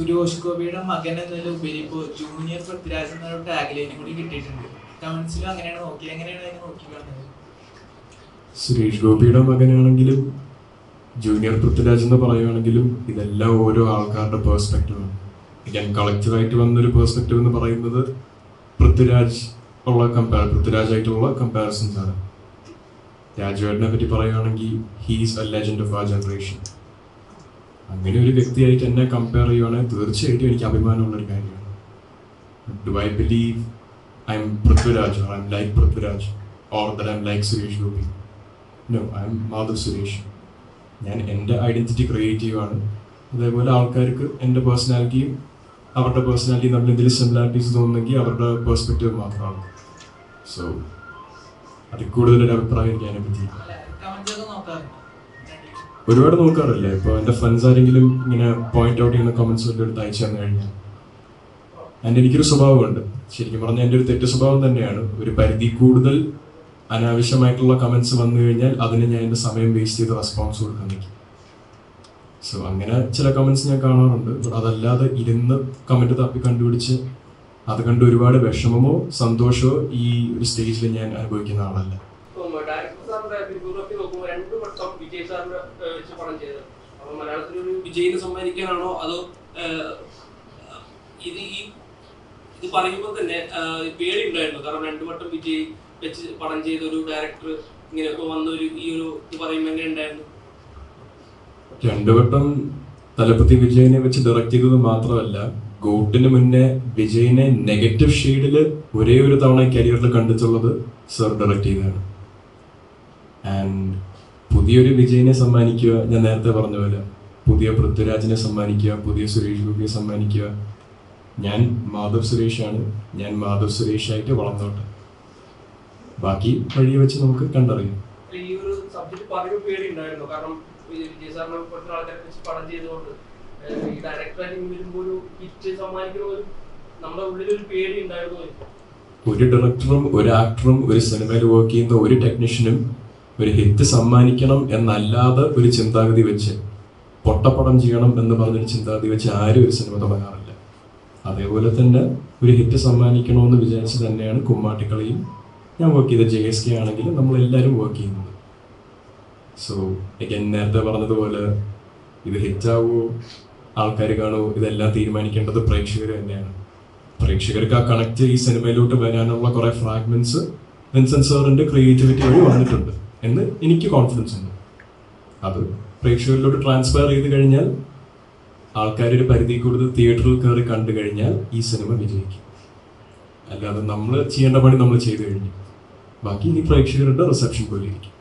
സുരേഷ് ഗോപിയുടെ മകൻ എന്നതിലുപരി ഇപ്പോൾ ജൂനിയർ പൃഥ്വിരാജ് എന്നൊരു ടാഗ് ലൈനും കൂടി കിട്ടിയിട്ടുണ്ട്. കമന്റ്സിലും അങ്ങനെയാണ് നോക്കി. എങ്ങനെയാണ് അതിനെ നോക്കി കാണുന്നത്? സുരേഷ് ഗോപിയുടെ മകനാണെങ്കിലും ജൂനിയർ പൃഥ്വിരാജ് എന്ന് പറയുകയാണെങ്കിലും ഇതെല്ലാം ഓരോ ആൾക്കാരുടെ പേഴ്സ്പെക്റ്റീവാണ് ഞാൻ കളക്റ്റീവായിട്ട് വന്നൊരു പേഴ്സ്പെക്റ്റീവ് എന്ന് പറയുന്നത് പൃഥ്വിരാജ് ഉള്ള കമ്പയർ പൃഥ്വിരാജായിട്ടുള്ള കമ്പാരിസൺസ് ആണ്. രാജുവേട്ടനെ പറ്റി പറയുകയാണെങ്കിൽ ഹീസ് എ ലെജൻഡ് ഓഫ് ആ ജനറേഷൻ അങ്ങനെ ഒരു വ്യക്തിയായിട്ട് എന്നെ കമ്പയർ ചെയ്യുവാണെങ്കിൽ തീർച്ചയായിട്ടും എനിക്ക് അഭിമാനമുള്ള ഒരു കാര്യമാണ്. Do I believe I am Prithviraj or I am like Prithviraj or that I am like Suresh Gopi no I am Madhav Suresh ഞാൻ എന്റെ ഐഡന്റിറ്റി ക്രിയേറ്റ് അതേപോലെ ആൾക്കാർക്ക് എന്റെ പേഴ്സണാലിറ്റിയും അവരുടെ പേഴ്സണാലിറ്റിയും തമ്മിൽ എന്തെങ്കിലും സിമിലാരിറ്റീസ് തോന്നുന്നെങ്കിൽ അവരുടെ പേഴ്സ്പെക്റ്റീവ് മാത്രമാണ്. സോ അതിൽ കൂടുതലൊരു അഭിപ്രായം എനിക്ക് അതിനെ ഒരുപാട് നോക്കാറില്ല? ഇപ്പോൾ എന്റെ ഫ്രണ്ട്സ് ആരെങ്കിലും ഇങ്ങനെ പോയിന്റ് ഔട്ട് ചെയ്യുന്ന കമന്റ്സ് എന്റെ എടുത്ത് അയച്ചു തന്നു കഴിഞ്ഞാൽ. എന്റെ എനിക്കൊരു സ്വഭാവമുണ്ട്. ശരിക്കും പറഞ്ഞാൽ എന്റെ ഒരു തെറ്റ് സ്വഭാവം തന്നെയാണ്. ഒരു പരിധി കൂടുതൽ അനാവശ്യമായിട്ടുള്ള കമന്റ്സ് വന്നു കഴിഞ്ഞാൽ അതിന് ഞാൻ എന്റെ സമയം വേസ്റ്റ് ചെയ്ത് റെസ്പോൺസ് കൊടുക്കാൻ നിൽക്കും. സോ അങ്ങനെ ചില കമന്റ്സ് ഞാൻ കാണാറുണ്ട്. അതല്ലാതെ ഇരുന്ന് കമന്റ് തപ്പി കണ്ടുപിടിച്ച് അത് കണ്ട് ഒരുപാട് വിഷമമോ സന്തോഷമോ ഈ ഒരു സ്റ്റേജിൽ ഞാൻ അനുഭവിക്കുന്ന ആളല്ല. ഇപ്പം സാറിന്റെ ഫിലിമോഗ്രാഫി നോക്കുമ്പോൾ രണ്ടു വട്ടം വിജയ് സാറിന്റെ വെച്ച് പടം ചെയ്തത്. അപ്പൊ മലയാളത്തിൽ ഒരു വിജയിനെ സമ്മാനിക്കാനാണോ അതോ ഇത് ഈ ഇത് പറയുമ്പോൾ തന്നെ പേടി ഉണ്ടായിരുന്നു. കാരണം രണ്ടു വട്ടം വിജയ് വെച്ച് പടം ചെയ്ത ഒരു ഡയറക്ടർ ഇങ്ങനെ വന്ന ഒരു ഈ ഒരു ഇത് പറയുമ്പോൾ എങ്ങനെ ഉണ്ടായിരുന്നു? രണ്ടു വട്ടം തലപ്പത്തി വിജയനെ വെച്ച് ഡയറക്റ്റ് ചെയ്തത് മാത്രമല്ല ഗോട്ടിന് മുന്നേ വിജയിനെ നെഗറ്റീവ് ഷെയ്ഡിൽ ഒരേ ഒരു തവണ കരിയറിൽ കണ്ടിട്ടുള്ളത് സർ ഡയറക്റ്റ് ചെയ്തതാണ്. ആൻഡ് പുതിയൊരു വിജയനെ സമ്മാനിക്കുക. ഞാൻ നേരത്തെ പറഞ്ഞ പോലെ പുതിയ പൃഥ്വിരാജിനെ സമ്മാനിക്കുക പുതിയ സുരേഷ് ഗോപിയെ സമ്മാനിക്കുക. ഞാൻ മാധവ് സുരേഷാണ്. ഞാൻ മാധവ് സുരേഷായിട്ട് വളർന്നോട്ടെ. ബാക്കി വഴിയെ വെച്ച് നമുക്ക് കണ്ടറിയാം. ഈ ഒരു സബ്ജക്ട് പറയുമ്പോൾ പേടി ഉണ്ടായിരുന്നു കാരണം ഈ വിജയ് സാറിനെ പോലത്തെ ആൾക്കാരെ വെച്ച് പടം ചെയ്തുകൊണ്ട് ഏഹ്, ഈ ഡയറക്ടറായിട്ട് വരുമ്പോൾ ഒരു ഹിറ്റ് സമ്മാനിക്കുന്ന ഒരു നമ്മുടെ ഉള്ളിൽ ഒരു പേടി ഉണ്ടായിരുന്നു ഒരു ഡയറക്ടറും ഒരു ആക്ടറും ഒരു സിനിമയിൽ വർക്ക് ചെയ്യുന്ന ഒരു ടെക്നീഷ്യനും ഒരു ഹിറ്റ് സമ്മാനിക്കണം എന്നല്ലാതെ ഒരു ചിന്താഗതി വെച്ച് പൊട്ടപ്പടം ചെയ്യണം എന്ന് പറഞ്ഞൊരു ചിന്താഗതി വെച്ച് ആരും ഒരു സിനിമ തുടങ്ങാറില്ല. അതേപോലെ തന്നെ ഒരു ഹിറ്റ് സമ്മാനിക്കണമെന്ന് വിചാരിച്ച് തന്നെയാണ് കുമ്മാട്ടിക്കളിയും ഞാൻ വർക്ക് ചെയ്ത ജെ എസ് കെ ആണെങ്കിലും നമ്മളെല്ലാവരും വർക്ക് ചെയ്യുന്നത്. സോ എനിക്ക് നേരത്തെ പറഞ്ഞതുപോലെ ഇത് ഹിറ്റാവോ ആൾക്കാർ കാണുമോ ഇതെല്ലാം തീരുമാനിക്കേണ്ടത് പ്രേക്ഷകർ തന്നെയാണ്. പ്രേക്ഷകർക്ക് ആ കണക്ട് ഈ സിനിമയിലോട്ട് വരാനുള്ള കുറേ ഫ്രാഗ്മെന്റ്സ് വിൻസൻ സാറിന്റെ ക്രിയേറ്റിവിറ്റി വഴി വന്നിട്ടുണ്ട്. എന്ന് എനിക്ക് കോൺഫിഡൻസ് ഉണ്ട്. അത് പ്രേക്ഷകരിലോട്ട് ട്രാൻസ്ഫർ ചെയ്ത് കഴിഞ്ഞാൽ ആൾക്കാർ ഒരു പരിധി കൂടുതൽ തിയേറ്ററിൽ കയറി കണ്ടു കഴിഞ്ഞാൽ ഈ സിനിമ വിജയിക്കും. അല്ലാതെ നമ്മൾ ചെയ്യേണ്ട പണി നമ്മൾ ചെയ്തു കഴിഞ്ഞു. ബാക്കി ഇനി പ്രേക്ഷകരുടെ റിസപ്ഷൻ പോലെ ഇരിക്കും